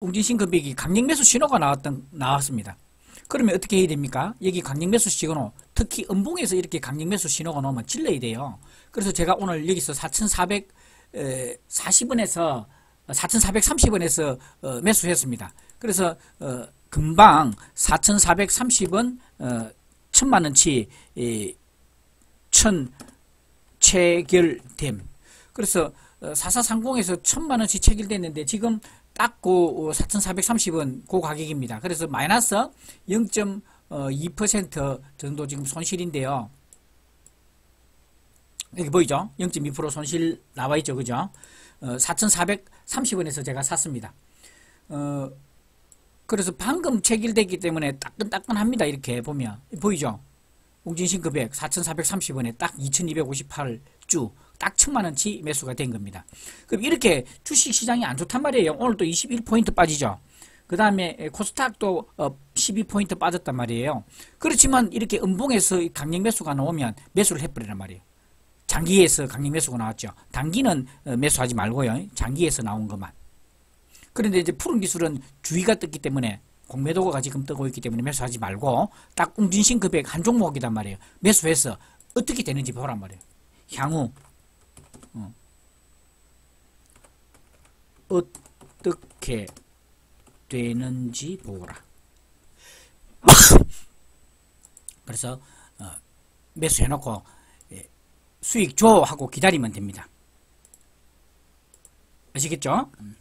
웅진신 금액이 강력 매수 신호가 나왔던 나왔습니다. 그러면 어떻게 해야 됩니까? 여기 강력 매수 신호, 특히 음봉에서 이렇게 강력 매수 신호가 나오면 질러야 돼요. 그래서 제가 오늘 여기서 4,440원에서 4,430원에서 어, 매수했습니다. 그래서 어, 금방 4,430원 어, 천만 원치 예, 천 체결됨. 그래서 4430에서 천만 원치 체결됐는데 지금 딱고 4,430원 그 가격입니다. 그래서 마이너스 0.2% 정도 지금 손실인데요. 여기 보이죠? 0.2% 손실 나와 있죠. 그죠? 어, 4,430원에서 제가 샀습니다. 어, 그래서 방금 체결됐기 때문에 따끈따끈합니다. 이렇게 보면. 보이죠? 웅진신 금액 4,430원에 딱 2,258주 딱 천만 원치 매수가 된 겁니다. 그럼 이렇게 주식 시장이 안 좋단 말이에요. 오늘 또 21포인트 빠지죠. 그 다음에 코스닥도 12포인트 어, 빠졌단 말이에요. 그렇지만 이렇게 음봉에서 강력 매수가 나오면 매수를 해버리란 말이에요. 장기에서 강력 매수가 나왔죠. 단기는 어, 매수하지 말고요. 장기에서 나온 것만. 그런데 이제 푸른 기술은 주의가 떴기 때문에 공매도가 지금 뜨고 있기 때문에 매수하지 말고 딱 웅진신 금액 한 종목이단 말이에요. 매수해서 어떻게 되는지 보란 말이에요. 향후 어. 어떻게 되는지 보라. 그래서 어, 매수해놓고 예, 수익 줘 하고 기다리면 됩니다. 아시겠죠? 음.